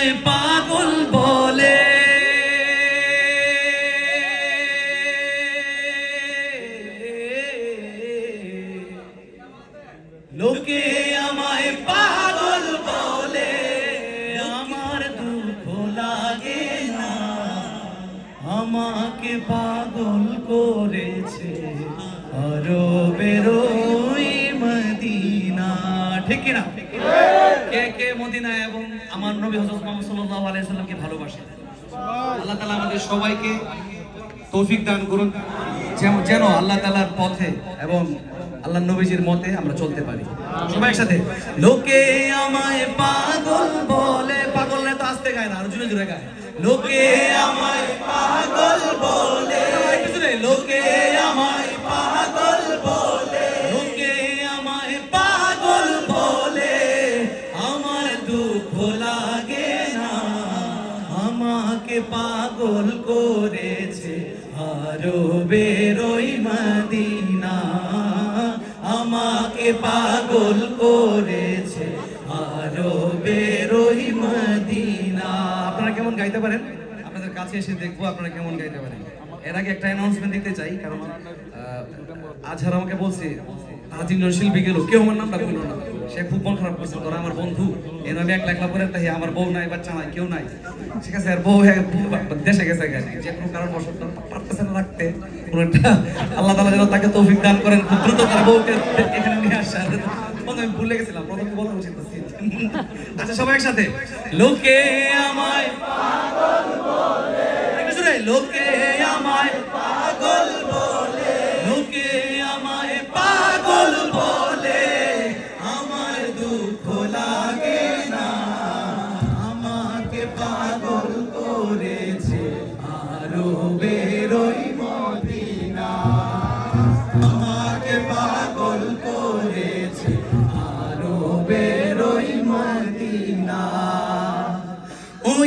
আমায় পাগল বলে। লোকে আমায় পাগল বলে, আমার দুঃখ লাগে না। আমাকে পাগল করেছে আরও বেরোই মদিনা। ঠিক কিনা? কে কে মদিনা এবং আমার নবী হযরত মুহাম্মদ সাল্লাল্লাহু আলাইহি সাল্লামকে ভালোবাসে। আল্লাহ তাআলা আমাদের সবাইকে তৌফিক দান করুন, যেন- যেন আল্লাহ তাআলার পথে এবং আল্লাহ নবীজির মতে আমরা চলতে পারি। সবাই একসাথে, লোকে আমায় পাগল বলে। পাগল না তো আসতে গায় না, আর জুড়ে জুড়ে গায়। লোকে আমায় পাগল বলে। লোকে আমাকে পাগল করেছে আরও বেরোই মদিনা। আমাকে পাগল করেছে আরও বেরোই মদিনা। আপনারা কেমন গাইতে পারেন? আপনাদের কাছে এসে দেখব আপনারা কেমন গাইতে পারেন। এর আগে একটা অ্যানাউন্সমেন্ট দিতে চাই, কারণ আজহার আমাকে বলছে তারা তিনজন শিল্পী গেল। কেউ আমার নামটা বলল না। সে খুব মন খারাপ করছে তোরা আমার বন্ধু এর আমি একলা একলা করে তাই আমার বউ নাই বাচ্চা নাই কেউ নাই। ঠিক আছে আর বউ হ্যাঁ, দেশে গেছে যে কোনো কারণ বসত পারতেছে না রাখতে। কোনো একটা আল্লাহ তালা যেন তাকে তৌফিক দান করেন খুব দ্রুত তার বউকে এখানে নিয়ে আসে। আর প্রথমে আমি ভুলে গেছিলাম প্রথম বলা উচিত আচ্ছা সবাই একসাথে। লোকে আমায় লোকে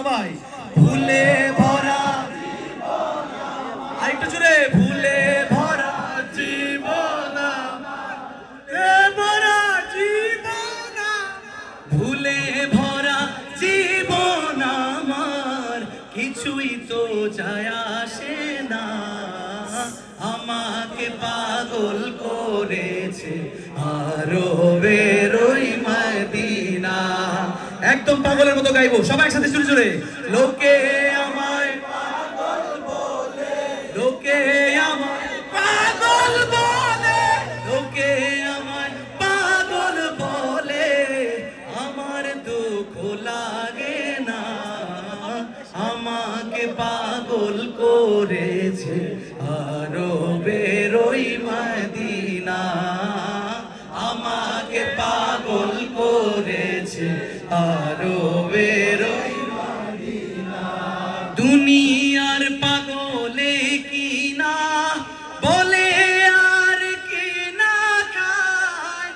সবাই। ভুলে ভরা আরেকটু জোরে, ভুলে ভরা ভুলে ভরা আমার। কিছুই তো আসে না। আমাকে পাগল করেছে আরও বেরোই মদিনা একদম পাগলের মতো গাইবো, সবাই একসাথে জুড়ে জুড়ে লোকে পাগল লোকে আমায় পাগল বলে। আমার দুঃখ লাগে না। আমাকে পাগল করেছে। আরও আরও বেরোই দুনিয়ার পাগলে কি না বলে আর কি না খায়?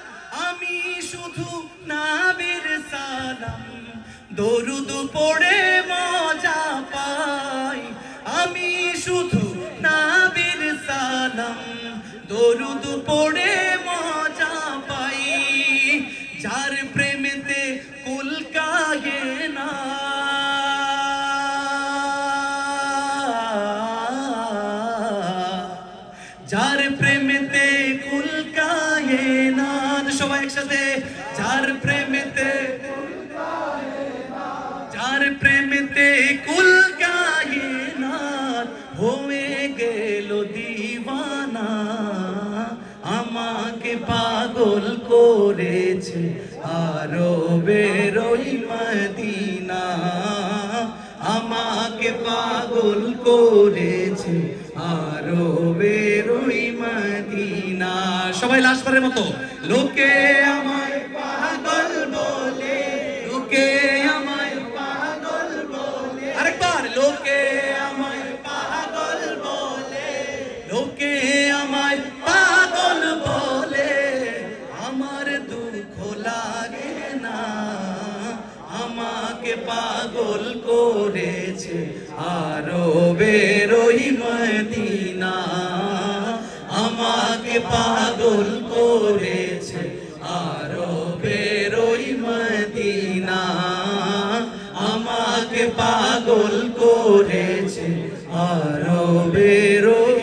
আমি শুধু নাবের সালাম। দরুদ পড়ে মজা পাই। আমি শুধু নাবের সালাম। দরুদ পড়ে সবাই একসাথে, যার প্রেমেতে যার প্রেমেতে কুলকায়ে না হয়ে গেল দিওয়ানা, আমাকে পাগল করেছে আরও বেরোই মদিনা, আমাকে পাগল করেছে আরও বেরোই মদিনা। সবাই লাস্টবারের মতো। লোকে আমায় পাগল বলে। লোকে আমায় পাগল বলে। আরেকবার। লোকে আমায় পাগল বলে। লোকে আমায় পাগল বলে। আমার দুঃখ লাগে না। আমাকে পাগল করেছে আরও পাগল করেছে আরও বেরোই মদিনা। আমাকে পাগল করেছে আরও বেরোই